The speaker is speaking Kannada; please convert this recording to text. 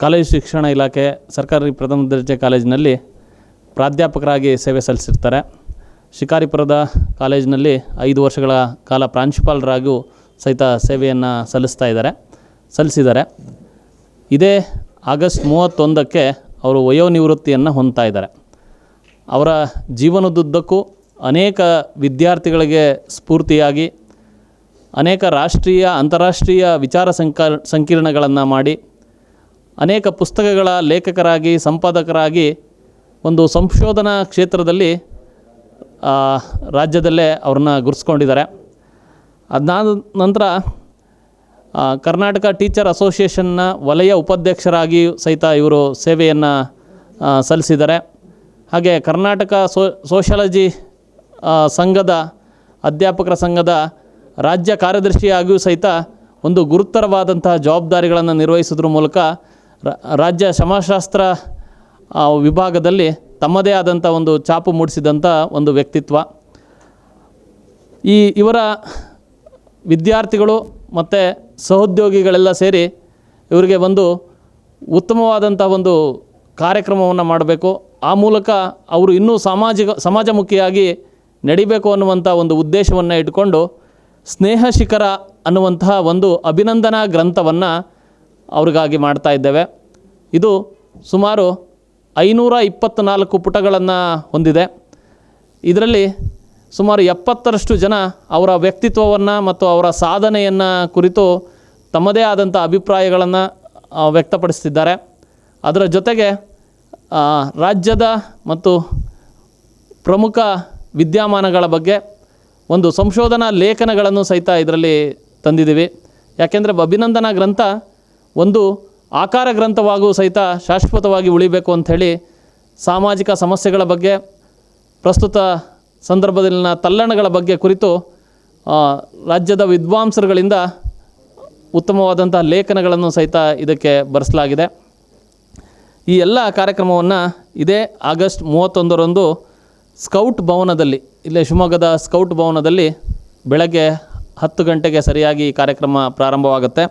ಕಾಲೇಜು ಶಿಕ್ಷಣ ಇಲಾಖೆ ಸರ್ಕಾರಿ ಪ್ರಥಮ ದರ್ಜೆ ಕಾಲೇಜಿನಲ್ಲಿ ಪ್ರಾಧ್ಯಾಪಕರಾಗಿ ಸೇವೆ ಸಲ್ಲಿಸಿರ್ತಾರೆ. ಶಿಕಾರಿಪುರದ ಕಾಲೇಜಿನಲ್ಲಿ ಐದು ವರ್ಷಗಳ ಕಾಲ ಪ್ರಾಂಶುಪಾಲರಾಗೂ ಸಹಿತ ಸೇವೆಯನ್ನು ಸಲ್ಲಿಸ್ತಾ ಇದ್ದಾರೆ, ಸಲ್ಲಿಸಿದ್ದಾರೆ. ಇದೇ ಆಗಸ್ಟ್ ಮೂವತ್ತೊಂದಕ್ಕೆ ಅವರು ವಯೋನಿವೃತ್ತಿಯನ್ನು ಹೊಂದ್ತಾ ಇದ್ದಾರೆ. ಅವರ ಜೀವನದುದ್ದಕ್ಕೂ ಅನೇಕ ವಿದ್ಯಾರ್ಥಿಗಳಿಗೆ ಸ್ಫೂರ್ತಿಯಾಗಿ ಅನೇಕ ರಾಷ್ಟ್ರೀಯ, ಅಂತಾರಾಷ್ಟ್ರೀಯ ವಿಚಾರ ಸಂಕ ಸಂಕಿರಣಗಳನ್ನು ಮಾಡಿ ಅನೇಕ ಪುಸ್ತಕಗಳ ಲೇಖಕರಾಗಿ, ಸಂಪಾದಕರಾಗಿ ಒಂದು ಸಂಶೋಧನಾ ಕ್ಷೇತ್ರದಲ್ಲಿ ರಾಜ್ಯದಲ್ಲೇ ಅವ್ರನ್ನ ಗುರುಸ್ಕೊಂಡಿದ್ದಾರೆ ಅದಾದ ನಂತರ ಕರ್ನಾಟಕ ಟೀಚರ್ ಅಸೋಸಿಯೇಷನ್ನ ವಲಯ ಉಪಾಧ್ಯಕ್ಷರಾಗಿ ಸಹಿತ ಇವರು ಸೇವೆಯನ್ನು ಸಲ್ಲಿಸಿದ್ದಾರೆ. ಹಾಗೆ ಕರ್ನಾಟಕ ಸೋ, ಸೋಷಾಲಜಿ ಸಂಘದ ಅಧ್ಯಾಪಕರ ಸಂಘದ ರಾಜ್ಯ ಕಾರ್ಯದರ್ಶಿಯಾಗಿಯೂ ಸಹಿತ ಒಂದು ಗುರುತರವಾದಂತಹ ಜವಾಬ್ದಾರಿಗಳನ್ನು ನಿರ್ವಹಿಸೋದ್ರ ಮೂಲಕ ರಾಜ್ಯ ಸಮಾಜಶಾಸ್ತ್ರ ವಿಭಾಗದಲ್ಲಿ ತಮ್ಮದೇ ಆದಂಥ ಒಂದು ಛಾಪು ಮೂಡಿಸಿದಂಥ ಒಂದು ವ್ಯಕ್ತಿತ್ವ. ಈ ಇವರ ವಿದ್ಯಾರ್ಥಿಗಳು ಮತ್ತು ಸಹೋದ್ಯೋಗಿಗಳೆಲ್ಲ ಸೇರಿ ಇವರಿಗೆ ಒಂದು ಉತ್ತಮವಾದಂಥ ಒಂದು ಕಾರ್ಯಕ್ರಮವನ್ನು ಮಾಡಬೇಕು. ಆ ಮೂಲಕ ಅವರು ಇನ್ನೂ ಸಾಮಾಜಿಕ, ಸಮಾಜಮುಖಿಯಾಗಿ ನಡಿಬೇಕು ಅನ್ನುವಂಥ ಒಂದು ಉದ್ದೇಶವನ್ನು ಇಟ್ಕೊಂಡು ಸ್ನೇಹ ಶಿಖರ ಅನ್ನುವಂತಹ ಒಂದು ಅಭಿನಂದನಾ ಗ್ರಂಥವನ್ನು ಅವ್ರಿಗಾಗಿ ಮಾಡ್ತಾ ಇದ್ದೇವೆ. ಇದು ಸುಮಾರು ಐನೂರ ಇಪ್ಪತ್ತ್ನಾಲ್ಕು ಪುಟಗಳನ್ನು ಹೊಂದಿದೆ. ಇದರಲ್ಲಿ ಸುಮಾರು ಎಪ್ಪತ್ತರಷ್ಟು ಜನ ಅವರ ವ್ಯಕ್ತಿತ್ವವನ್ನು ಮತ್ತು ಅವರ ಸಾಧನೆಯನ್ನು ಕುರಿತು ತಮ್ಮದೇ ಆದಂಥ ಅಭಿಪ್ರಾಯಗಳನ್ನು ವ್ಯಕ್ತಪಡಿಸ್ತಿದ್ದಾರೆ. ಅದರ ಜೊತೆಗೆ ರಾಜ್ಯದ ಮತ್ತು ಪ್ರಮುಖ ವಿದ್ಯಮಾನಗಳ ಬಗ್ಗೆ ಒಂದು ಸಂಶೋಧನಾ ಲೇಖನಗಳನ್ನು ಸಹಿತ ಇದರಲ್ಲಿ ತಂದಿದ್ದೀವಿ. ಯಾಕೆಂದರೆ ಅಭಿನಂದನಾ ಗ್ರಂಥ ಒಂದು ಆಕಾರ ಗ್ರಂಥವಾಗೂ ಸಹಿತ ಶಾಶ್ವತವಾಗಿ ಉಳಿಬೇಕು ಅಂಥೇಳಿ ಸಾಮಾಜಿಕ ಸಮಸ್ಯೆಗಳ ಬಗ್ಗೆ, ಪ್ರಸ್ತುತ ಸಂದರ್ಭದಲ್ಲಿನ ತಲ್ಲಣಗಳ ಬಗ್ಗೆ ಕುರಿತು ರಾಜ್ಯದ ವಿದ್ವಾಂಸರುಗಳಿಂದ ಉತ್ತಮವಾದಂಥ ಲೇಖನಗಳನ್ನು ಸಹಿತ ಇದಕ್ಕೆ ಬರೆಸಲಾಗಿದೆ. ಈ ಎಲ್ಲ ಕಾರ್ಯಕ್ರಮವನ್ನು ಇದೇ ಆಗಸ್ಟ್ ಮೂವತ್ತೊಂದರಂದು ಸ್ಕೌಟ್ ಭವನದಲ್ಲಿ, ಇಲ್ಲೇ ಶಿವಮೊಗ್ಗದ ಸ್ಕೌಟ್ ಭವನದಲ್ಲಿ ಬೆಳಗ್ಗೆ ಹತ್ತು ಗಂಟೆಗೆ ಸರಿಯಾಗಿ ಈ ಕಾರ್ಯಕ್ರಮ ಪ್ರಾರಂಭವಾಗುತ್ತೆ.